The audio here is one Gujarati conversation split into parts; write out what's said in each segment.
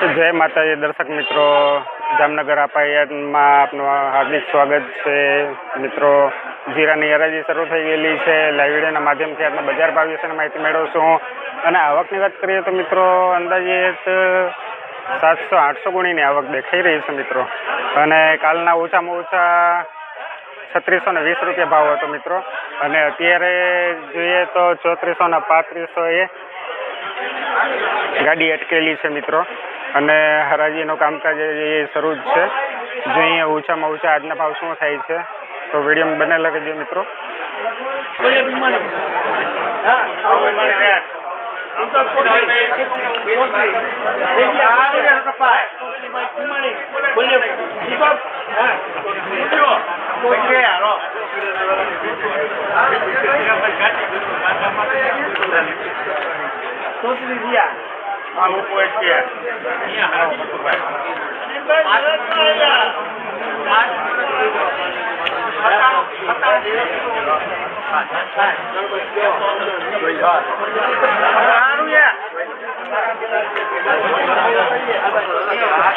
જય માતાજી, દર્શક મિત્રો. જામનગર અપાયતમાં આપનું હાર્દિક સ્વાગત છે. મિત્રો, જીરાની હરાજી શરૂ થઈ ગયેલી છે. લાઈવ વિડીયોના માધ્યમથી આપણે બજાર ભાવ વિશેની માહિતી મેળવશું અને આવકની વાત કરીએ તો મિત્રો અંદાજિત સાતસો આઠસો ગુણીની આવક દેખાઈ રહી છે મિત્રો. અને કાલના ઓછામાં ઓછા છત્રીસો ને વીસ રૂપિયા ભાવ હતો મિત્રો. અને અત્યારે જોઈએ તો ચોત્રીસો ને પાંત્રીસો એ ગાડી અટકેલી છે મિત્રો. અને હરાજીનું કામકાજ એ શરૂ જ છે. જો અહીંયા ઓછામાં ઓછા આજના ભાવ શું થાય છે? તો વીડિયો બને રહેજો મિત્રો.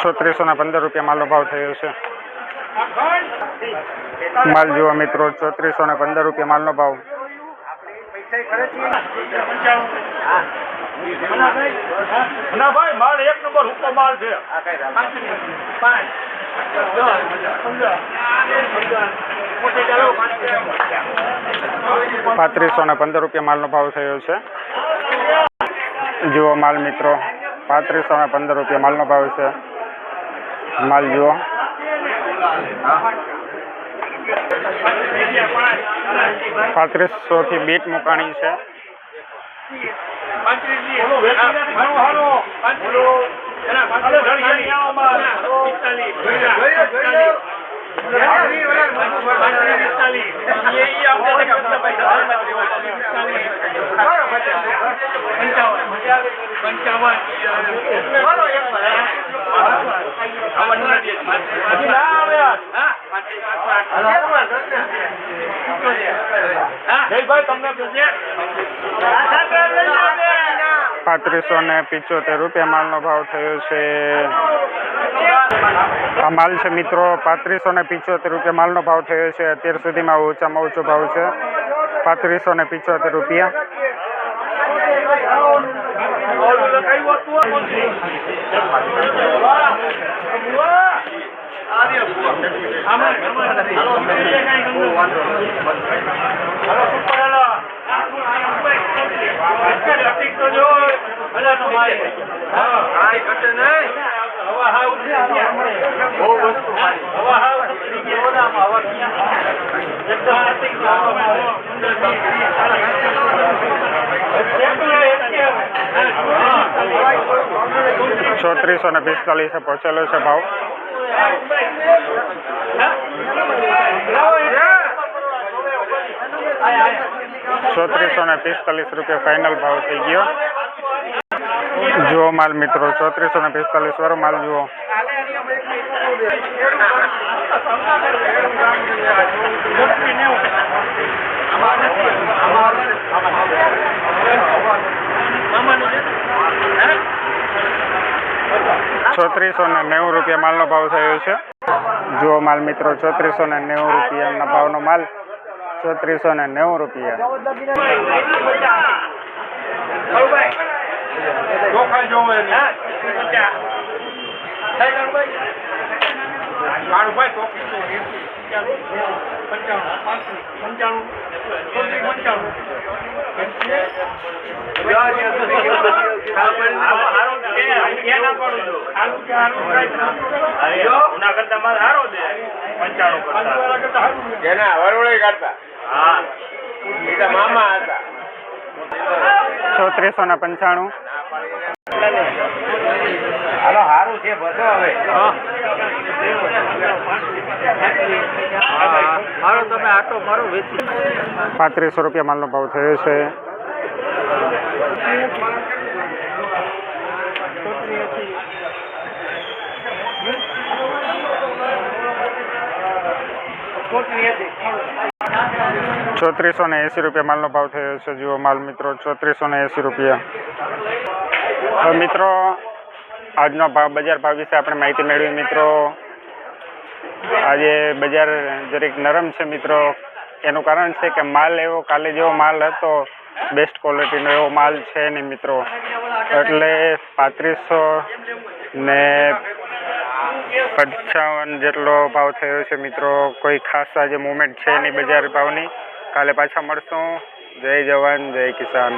છોત્રીસો ના પંદર રૂપિયા માલનો ભાવ થયો છે. માલ જુઓ મિત્રો ચોત્રીસો ને પંદર રૂપિયા માલનો ભાવ. ના ભાઈ માલ એક નંબર ઉપર માલ છે. પાંત્રીસો ને પંદર રૂપિયા માલનો ભાવ થયો છે. જુઓ માલ મિત્રો, પાંત્રીસો ને પંદર રૂપિયા માલનો ભાવ છે. માલ જુઓ. પાંત્રીસો થી બીટ મુકાણી છે બોલો પાંત્રીસો ને પિચોતેર રૂપિયા માલનો ભાવ થયો છે. આ માલ છે મિત્રો, પાંત્રીસો ને પિચોતેર રૂપિયા માલનો ભાવ થયો છે. અત્યાર સુધીમાં ઓછામાં ઓછો ભાવ છે. પાંત્રીસો ને પિચોતેર રૂપિયા. Caiu a tua, Montinho. Thank you. ચોત્રીસો ને પિસ્તાલીસે પહોંચેલો છે ભાવ. ચોત્રીસો ને પિસ્તાલીસ રૂપિયા ફાઇનલ ભાવ થઈ ગયો. જુઓ માલ મિત્રો, ચોત્રીસો ને પિસ્તાલીસ વાળો માલ જુઓ. ચોત્રીસો ને નેવું રૂપિયા માલનો ભાવ થયો છે. જુઓ માલ મિત્રો ચોત્રીસો ને નેવું રૂપિયાના ભાવનો માલ. ચોત્રીસો ને નેવું રૂપિયા. પંચાણું પંચાણું પંચાણું એના વરવડે કાઢતા. હા. એ તો મામા હતા. ચોત્રીસો ને પંચાણું. હાલો સારું છે બધો હવે. મારો તમે આટો મારો વેચી. પાંત્રીસો રૂપિયા માલનો ભાવ થયો છે. ચોત્રીસો ને એંસી રૂપિયા માલનો ભાવ થયો છે, જુઓ માલ મિત્રો, ચોત્રીસો ને એંસી રૂપિયા. મિત્રો, આજનો ભાવ, બજાર ભાવ વિશે આપણે માહિતી મેળવી. મિત્રો, આજે બજાર જરીક નરમ છે, મિત્રો. એનું કારણ છે કે માલ એવો કાલે જેવો માલ હતો બેસ્ટ ક્વોલિટીનો એવો માલ છે નહીં મિત્રો. એટલે પાંત્રીસો ને પંચાવન જેટલો ભાવ થયો છે મિત્રો. કોઈ ખાસ આજે મુવમેન્ટ છે નહીં બજાર ભાવની. કાલે પાછા મળશું. જય જવાન, જય કિસાન.